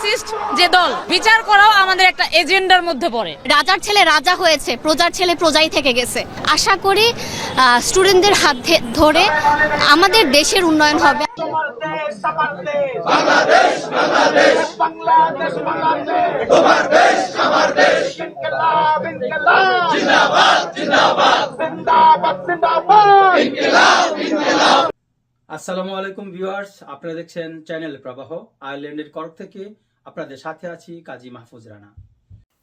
Fascist যে দল বিচার করাও আমাদের একটা এজেন্ডার মধ্যে পড়ে। রাজার ছেলে রাজা হয়েছে প্রজার ছেলে প্রজাই থেকে গেছে। আশা করি স্টুডেন্টদের হাত ধরে আমাদের দেশের উন্নয়ন হবে। তোমার দেশ আমার দেশ বাংলাদেশ বাংলাদেশ বাংলাদেশ বাংলাদেশ তোমার দেশ আমার দেশ ইনকিলাব ইনকিলাব জিন্দাবাদ জিন্দাবাদ জিন্দাবাদ জিন্দাবাদ ইনকিলাব আসসালামু আলাইকুম ভিউয়ার্স আপনারা দেখছেন চ্যানেল প্রবাহ আয়ারল্যান্ডের করক থেকে। আপনাদের সাথে আছি কাজী মাহফুজ রানা।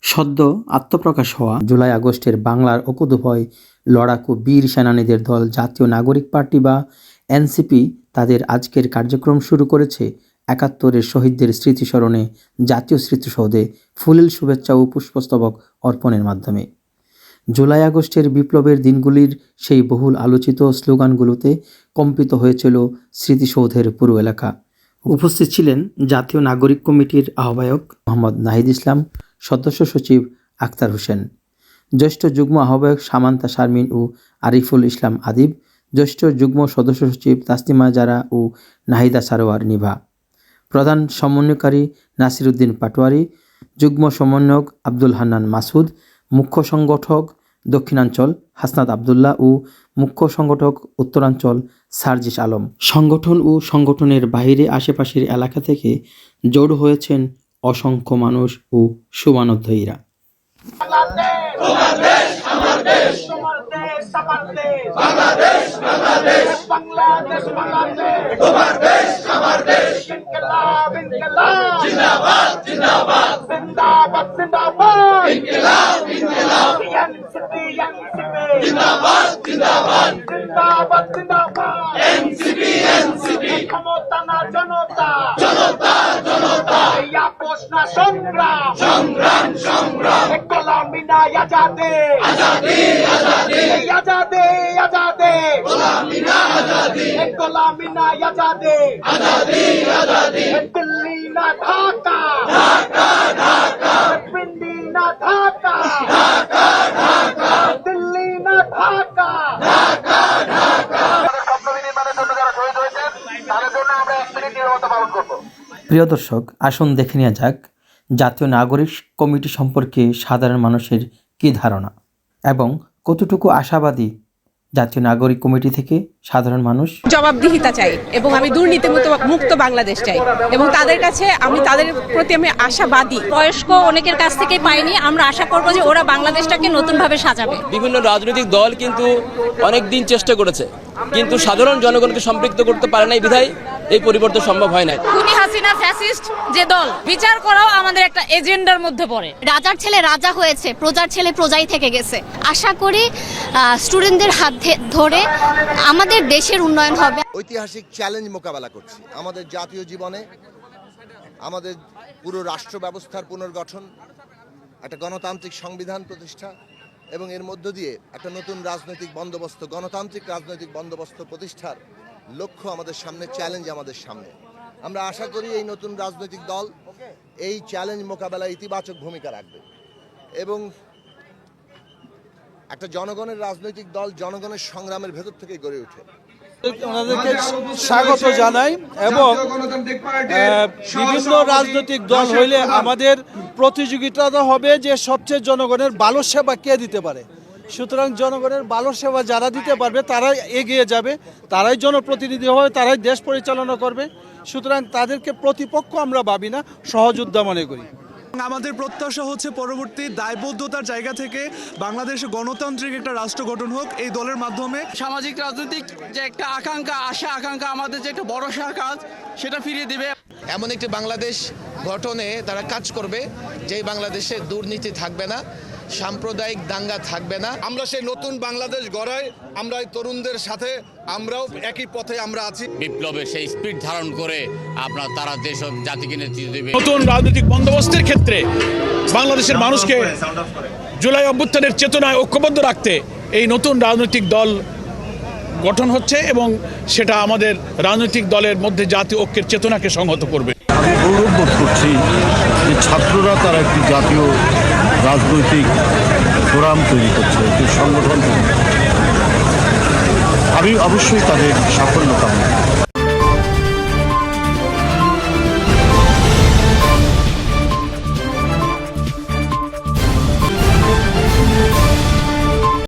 সদ্য আত্মপ্রকাশ হওয়া জুলাই আগস্টের বাংলার অকুদুভয় লড়াকু বীর সেনানীদের দল জাতীয় নাগরিক পার্টি বা এনসিপি তাদের আজকের কার্যক্রম শুরু করেছে একাত্তরের শহীদদের স্মৃতিস্মরণে জাতীয় স্মৃতিসৌধে ফুলেল শুভেচ্ছা ও পুষ্পস্তবক অর্পণের মাধ্যমে। জুলাই আগস্টের বিপ্লবের দিনগুলির সেই বহুল আলোচিত স্লোগানগুলোতে কম্পিত হয়েছিল স্মৃতিসৌধের পুরো এলাকা। উপস্থিত ছিলেন জাতীয় নাগরিক কমিটির আহ্বায়ক মোহাম্মদ নাহিদ ইসলাম, সদস্য সচিব আক্তার হোসেন, জ্যেষ্ঠ যুগ্ম আহ্বায়ক সামান্তা শারমিন ও আরিফুল ইসলাম আদিব, জ্যেষ্ঠ যুগ্ম সদস্য সচিব তাসলিমা জারা ও নাহিদা সারোয়ার নিভা, প্রধান সমন্বয়কারী নাসিরুদ্দিন পাটোয়ারি, যুগ্ম সমন্বয়ক আব্দুল হান্নান মাসুদ, মুখ্য সংগঠক দক্ষিণাঞ্চল হাসনাত আবদুল্লাহ ও মুখ্য সংগঠক উত্তরাঞ্চল সার্জিস আলম সংগঠন ও সংগঠনের বাইরে আশেপাশের এলাকা থেকে জড়ো হয়েছেন অসংখ্য মানুষ ও জিন্দাবাদ জিন্দাবাদ জিন্দাবাদ। জিন্দাবাদ জিন্দাবাদ। NCP NCP. ক্ষমতা না জনতা। জনতা জনতা। এই আপোষ সংগ্রাম। সংগ্রাম সংগ্রাম। গোলামি না আজাদে। আজাদি আজাদি। আজাদে আজাদে। গোলামি না আজাদি। গোলামি না আজাদে। আজাদি আজাদি। প্রিয় দর্শক আসুন দেখে নেওয়া যাক জাতীয় নাগরিক কমিটি সম্পর্কে সাধারণ মানুষের কী ধারণা এবং কতটুকু আশাবাদী জাতীয় নাগরিক কমিটি থেকে সাধারণ মানুষ? জবাবদিহিতা চাই এবং আমি দুর্নীতি মুক্ত মুক্ত বাংলাদেশ চাই এবং তাদের কাছে আমি তাদের প্রতি আমি আশাবাদী। বয়স্ক অনেকের কাছ থেকে পাইনি আমরা আশা করব যে ওরা বাংলাদেশটাকে নতুনভাবে সাজাবে। বিভিন্ন রাজনৈতিক দল কিন্তু অনেক দিন চেষ্টা করেছে। কিন্তু সাধারণ জনগণকে সম্পৃক্ত করতে পারে নাই বিধায় এই পরিবর্তন সম্ভব হয় না খুনি হাসিনা ফ্যাসিস্ট যে দল বিচার করাও আমাদের একটা এজেন্ডার মধ্যে পড়ে। রাজার ছেলে রাজা হয়েছে প্রজার ছেলে প্রজাই থেকে গেছে। আশা করি স্টুডেন্টদের হাত ধরে আমাদের দেশের উন্নয়ন হবে। ঐতিহাসিক চ্যালেঞ্জ মোকাবেলা করছি। আমাদের জাতীয় জীবনে আমাদের পুরো রাষ্ট্র ব্যবস্থার পুনর্গঠন একটা গণতান্ত্রিক সংবিধান প্রতিষ্ঠা এবং এর মধ্য দিয়ে একটা নতুন রাজনৈতিক বন্দোবস্ত, গণতান্ত্রিক রাজনৈতিক বন্দোবস্ত প্রতিষ্ঠার লক্ষ্য আমাদের সামনে চ্যালেঞ্জ আমাদের সামনে। আমরা আশা করি এই নতুন রাজনৈতিক দল এই চ্যালেঞ্জ মোকাবেলায় ইতিবাচক ভূমিকা রাখবে। এবং একটা জনগণের রাজনৈতিক দল জনগণের সংগ্রামের ভেতর থেকেই গড়ে ওঠে। ওনাদেরকে স্বাগত জানাই এবং বিভিন্ন রাজনৈতিক দল হইলে আমাদের প্রতিযোগিতা হবে যে সবচেয়ে জনগণের ভালো সেবা কে দিতে পারে। সুতরাং জনগণের ভালো সেবা যারা দিতে পারবে তারাই এগিয়ে যাবে তারাই জনপ্রতিনিধি হবে তারাই দেশ পরিচালনা করবে। সুতরাং তাদেরকে প্রতিপক্ষ আমরা ভাবি না সহযোদ্ধা মনে করি। আমাদের প্রত্যাশা হচ্ছে পরবর্তী দায়বদ্ধতার জায়গা থেকে বাংলাদেশ গণতান্ত্রিক একটা রাষ্ট্র গঠন হোক এই দলের মাধ্যমে। সামাজিক, রাজনৈতিক যে একটা আকাঙ্ক্ষা, আশা, আকাঙ্ক্ষা, আমাদের যে একটা বড় কাজ, সেটা ফিরিয়ে দিবে। এমন একটি বাংলাদেশ গঠনে তারা কাজ করবে যেই বাংলাদেশে দুর্নীতি থাকবে না সাম্প্রদায়িক দাঙ্গা থাকবে না। আমরা সেই নতুন বাংলাদেশ গড়াই আমরা এই তরুণদের সাথে আমরাও একই পথে আমরা আছি। বিপ্লবে সেই স্পিড ধারণ করে আপনার তারা দেশ ও জাতিকে নেতৃত্ব দেবে। নতুন রাজনৈতিক বন্দোবস্তের ক্ষেত্রে বাংলাদেশের মানুষকে জুলাই অভ্যুত্থানের চেতনায় ঐক্যবদ্ধ রাখতে এই নতুন রাজনৈতিক দল গঠন হচ্ছে এবং সেটা আমাদের রাজনৈতিক দলের মধ্যে জাতীয় ঐক্যের চেতনাকে সংহত করবে আমি গৌরব বোধ করছি যে ছাত্ররা তারা একটি জাতীয় রাজনৈতিক ফোরাম তৈরি করছে, একটি সংগঠন আমি অবশ্যই তাদের সাফল্য কামনা।